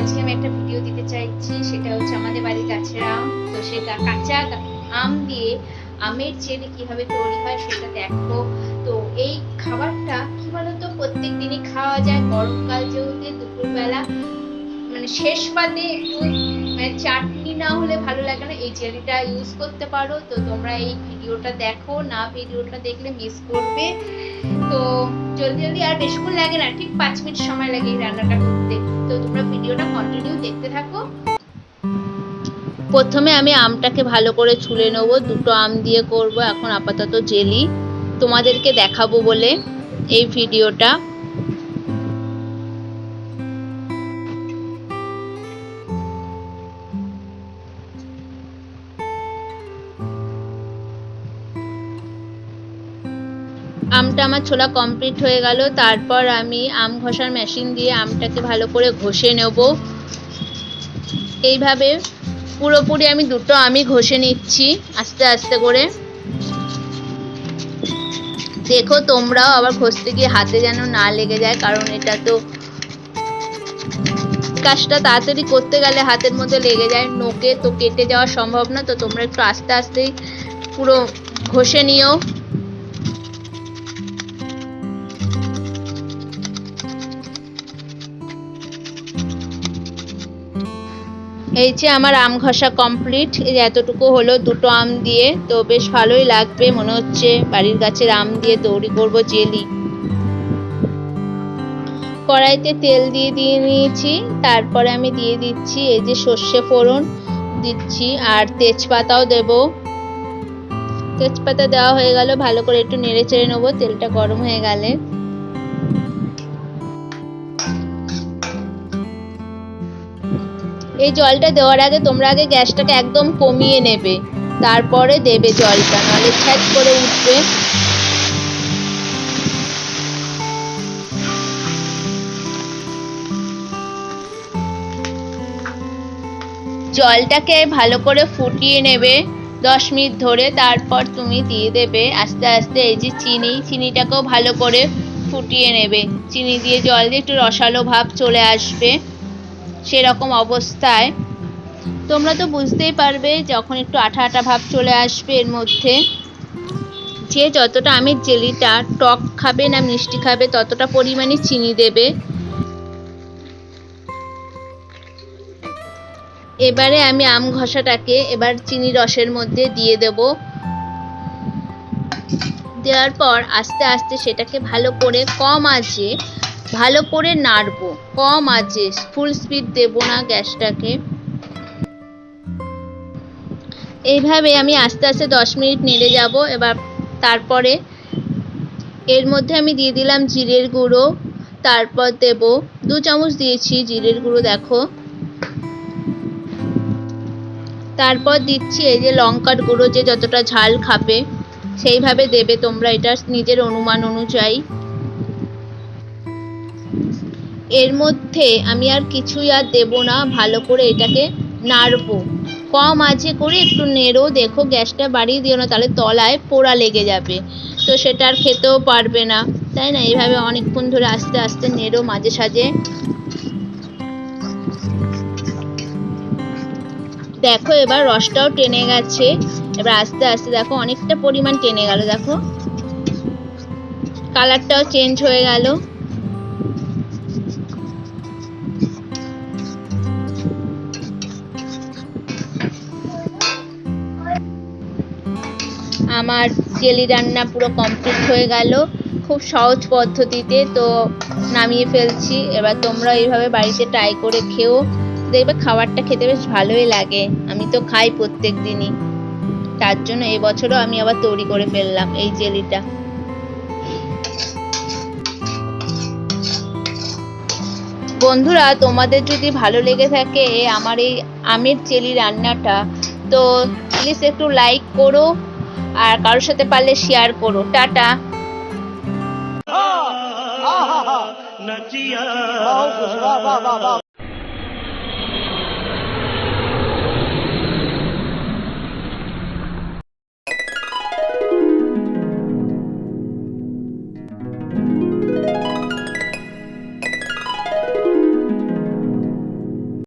আজকে আমি একটা ভিডিও দিতে চাইছি, সেটা হচ্ছে আমাদের বাড়ির গাছের আম। তো সেটা কাঁচা আম দিয়ে আমের চেরি কীভাবে তৈরি হয় সেটা দেখো। তো এই খাবারটা কি বলতো প্রত্যেক দিনই খাওয়া যায়। গরমকাল যেহেতু, দুপুরবেলা মানে শেষ পাতে একটু মানে চাটনি না হলে ভালো লাগে না। এই জেলিটা ইউজ করতে পারো। তো তোমরা এই ভিডিওটা দেখো, না ভিডিওটা দেখলে মিস করবে। তো জলদি জলদি আর বেশিক্ষণ লাগে না, ঠিক পাঁচ মিনিট সময় লাগে এই রান্নাটা করতে। তো তোমরা ভিডিওটা কন্টিনিউ দেখতে থাকো। প্রথমে আমি আমটাকে ভালো করে ছুলে নেব। দুটো আম দিয়ে করব, এখন আপাতত জেলি। তোমাদেরকে দেখাবো বলে এই ভিডিওটা। আমটা আমার ছোলা কমপ্লিট হয়ে গেল। তারপর আমি আম ঘষার মেশিন দিয়ে আমটাকে ভালো করে ঘষে নেব। এইভাবে পুরোপুরি আমি দুটো আমি ঘষে নিচ্ছি আস্তে আস্তে করে। দেখো তোমরাও আবার ঘষতে গিয়ে হাতে যেন না লেগে যায়, কারণ এটা তো কাজটা তাড়াতাড়ি করতে গেলে হাতের মধ্যে লেগে যায়। নোকে তো কেটে যাওয়া সম্ভব না, তো তোমরা একটু আস্তে আস্তেই পুরো ঘষে নিও। এই যে আমার আম ঘষা কমপ্লিট এতটুকু হলো দুটো আম দিয়ে, তো বেশ ভালোই লাগবে, মনে হচ্ছে বাড়ির গাছের আম দিয়ে তৈরি করব জেলি। কড়াইতে তেল দিয়ে দিয়ে নিয়েছি, তারপরে আমি দিয়ে দিচ্ছি এই যে সর্ষে ফোড়ন দিচ্ছি, আর তেজপাতাও দেব। তেজপাতা দেওয়া হয়ে গেল, ভালো করে একটু নেড়ে চেড়ে নেব, তেলটা গরম হয়ে গেলে। এই জলটা দেওয়ার আগে তোমরা আগে গ্যাসটাকে একদম কমিয়ে নেবে। তারপরে দেবে জলটা, নাহলে ছ্যাঁচ করে উঠবে। জলটাকে ভালো করে ফুটিয়ে নেবে দশ মিনিট ধরে, তারপর তুমি দিয়ে দেবে আস্তে আস্তে এই যে চিনি, চিনিটাকেও ভালো করে ফুটিয়ে নেবে। চিনি দিয়ে জল দিয়ে একটু রসালো ভাব চলে আসবে। সেরকম অবস্থায়। তোমরা তো বুঝতেই পারবে যখন একটু আঠা আঠা ভাব চলে আসবে এর মধ্যে। যে যতটা আমের জেলিটা, টক খাবে না মিষ্টি খাবে, ততটা পরিমাণে চিনি দেবে। এবারে আমি আম ঘষাটাকে এবার চিনি রসের মধ্যে দিয়ে দেব। দেওয়ার পর আস্তে আস্তে সেটাকে ভালো করে কম আঁচে ভালো করে নাড়বো। কম আছে ফুল স্পিড দেবো না গ্যাসটাকে। এইভাবে আমি আস্তে আস্তে দশ মিনিট নেড়ে যাব। এবার তারপরে এর মধ্যে আমি দিয়ে দিলাম জিরের গুঁড়ো, তারপর দেব দু চামচ দিয়েছি জিরের গুঁড়ো, দেখো। তারপর দিচ্ছি এই যে লঙ্কার গুঁড়ো, যে যতটা ঝাল খাবে, সেইভাবে দেবে তোমরা, এটা নিজের অনুমান অনুযায়ী। এর মধ্যে আমি আর কিছুই আর দেব না, ভালো করে এটাকে নাড়বো। কম আঁচে করে একটু নেড়ো, দেখো গ্যাসটা বাড়িয়ে দিও না, তাহলে তলায় পোড়া লেগে যাবে। তো সেটা আর খেতেও পারবে না। তাই না? এইভাবে অনেকক্ষণ ধরে আস্তে আস্তে নেড়ো মাঝে সাঝে। দেখো এবার রসটাও টেনে গেছে। এবার আস্তে আস্তে দেখো অনেকটা পরিমাণ টেনে গেল, দেখো। কালারটাও চেঞ্জ হয়ে গেল। আমার জেলি রান্না পুরো কমপ্লিট হয়ে গেল। খুব সহজ পদ্ধতিতে তো নামিয়ে ফেলছি। এবার তোমরা এইভাবে বাড়িতে ট্রাই করে খেও। দেখবে খাবারটা খেতে বেশ ভালোই লাগে। আমি তো খাই প্রত্যেক দিনই। তার জন্য এবছরও আমি আবার তৈরি করে ফেললাম এই জেলিটা। বন্ধুরা, তোমাদের যদি ভালো লেগে থাকে আমার এই আমের জেলি রান্নাটা, তো প্লিজ একটু লাইক করো। আর কারোর সাথে পারলে শেয়ার করো। টাটা। নচিয়া।